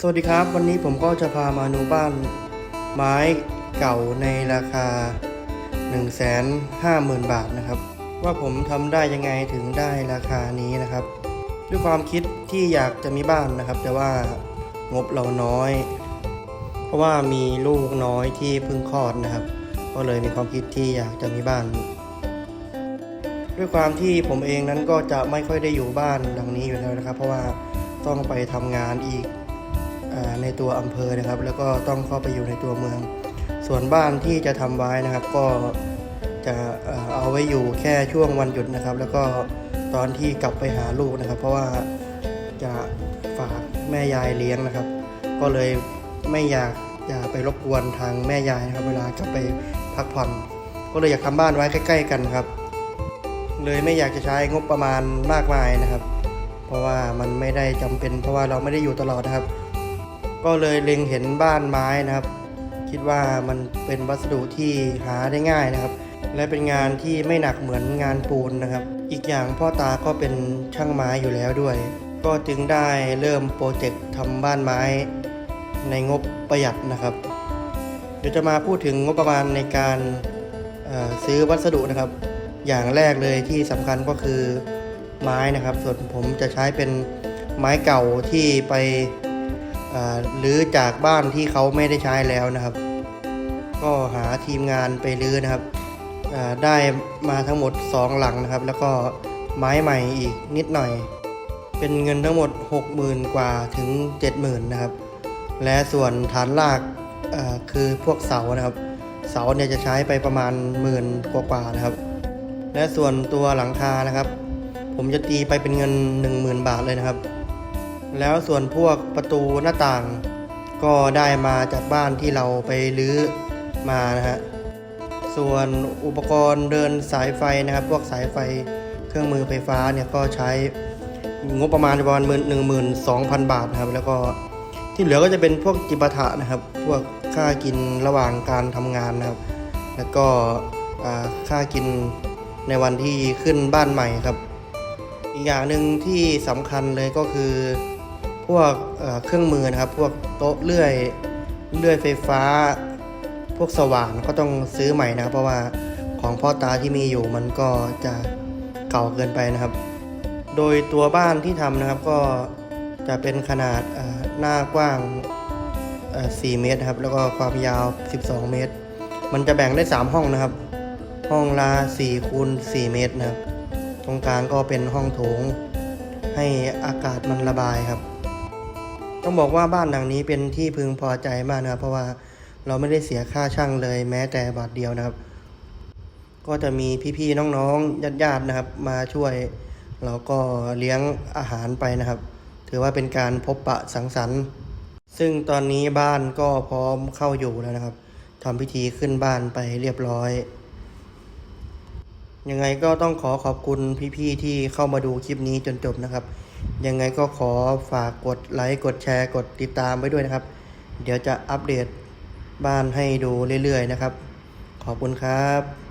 สวัสดีครับ วันนี้ผมก็จะพามาดูบ้านไม้เก่าในราคา 150,000 บาทนะครับ ว่าผมทำได้ยังไงถึงได้ราคานี้นะครับ ด้วยความคิดที่อยากจะมีบ้านนะครับ แต่ว่างบเราน้อย เพราะว่ามีลูกน้อยที่เพิ่งคลอดนะครับ ก็เลยมีความคิดที่อยากจะมีบ้าน ด้วยความที่ผมเองนั้นก็จะไม่ค่อยได้อยู่บ้านหลังนี้อยู่แล้วนะครับ เพราะว่าต้องไปทำงานอีก ในตัวอำเภอนะครับ แล้วก็ต้องเข้าไปอยู่ในตัวเมือง ส่วนบ้านที่จะทำไว้นะครับ ก็จะเอาไว้อยู่แค่ช่วงวันหยุดนะครับ แล้วก็ตอนที่กลับไปหาลูกนะครับ เพราะว่าจะฝากแม่ยายเลี้ยงนะครับ ก็เลยไม่อยากจะไปรบกวนทางแม่ยายนะครับ เวลากลับไปพักผ่อน ก็เลยอยากทำบ้านไว้ใกล้ ๆ กันครับ เลยไม่อยากจะใช้งบประมาณมากมายนะครับ เพราะว่ามันไม่ได้จำเป็น เพราะว่าเราไม่ได้อยู่ตลอดนะครับ ก็เลยเล็งเห็นบ้านไม้นะครับ คิดว่ามันเป็นวัสดุที่หาได้ง่ายนะครับ และเป็นงานที่ไม่หนักเหมือนงานปูนนะครับ อีกอย่างพ่อตาก็เป็นช่างไม้อยู่แล้วด้วย ก็จึงได้เริ่มโปรเจกต์ทำบ้านไม้ในงบประหยัดนะครับ เดี๋ยวจะมาพูดถึงงบประมาณในการซื้อวัสดุนะครับ อย่างแรกเลยที่สำคัญก็คือไม้นะครับ ส่วนผมจะใช้เป็นไม้เก่าที่ไป หรือจากบ้านที่เขาไม่ได้ใช้แล้วนะครับ ก็หาทีมงานไปรื้อนะครับได้มาทั้งหมด 2 หลังนะครับ แล้วก็ไม้ใหม่อีกนิดหน่อย เป็นเงินทั้งหมด 60,000 กว่าถึง 70,000 นะครับ และส่วนฐานรากคือพวกเสานะครับ เสาเนี่ยจะใช้ไปประมาณหมื่นกว่าๆนะครับ และส่วนตัวหลังคานะครับ ผมจะตีไปเป็นเงิน 10,000 บาทเลยนะครับ แล้วส่วนพวกประตูหน้าต่าง ก็ได้มาจากบ้านที่เราไปรื้อมานะฮะ ส่วนอุปกรณ์เดินสายไฟนะครับ พวกสายไฟเครื่องมือไฟฟ้าเนี่ยก็ใช้งบประมาณประมาณหมื่นหนึ่งหมื่นสองพันบาทนะครับ แล้วก็ที่เหลือก็จะเป็นพวกจิปาถะนะครับ พวกค่ากินระหว่างการทำงานนะครับ แล้วก็ค่ากินในวันที่ขึ้นบ้านใหม่ครับ อีกอย่างหนึ่งที่สำคัญเลยก็คือ พวกเเครื่องมือนะครับ พวกโต๊ะเลื่อยเลื่อยไฟฟ้า พวกสว่านก็ต้องซื้อใหม่นะครับ เพราะว่าของพ่อตาที่มีอยู่มันก็จะเก่าเกินไปนะครับ โดยตัวบ้านที่ทำนะครับก็จะเป็นขนาดหน้ากว้าง 4 เมตรครับ แล้วก็ความยาว 12 เมตร มันจะแบ่งได้ 3 ห้องนะครับ ห้องละ4คูณ4เมตรนะครับ ตรงกลางก็เป็นห้องโถง ให้อากาศมันระบายครับ ต้องบอกว่าบ้านหลังนี้เป็นที่พึงพอใจมากนะครับ เพราะว่าเราไม่ได้เสียค่าช่างเลยแม้แต่บาทเดียวนะครับ ก็จะมีพี่ๆน้องๆญาติๆนะครับ มาช่วยเราก็เลี้ยงอาหารไปนะครับ ถือว่าเป็นการพบปะสังสรรค์ ซึ่งตอนนี้บ้านก็พร้อมเข้าอยู่แล้วนะครับทำพิธีขึ้นบ้านไปเรียบร้อย ยังไงก็ต้องขอขอบคุณพี่ๆที่เข้ามาดูคลิปนี้จนจบนะครับ ยังไงก็ขอฝากกดไลค์กดแชร์กดติดตามไว้ด้วยนะครับ เดี๋ยวจะอัปเดตบ้านให้ดูเรื่อยๆนะครับ ขอบคุณครับ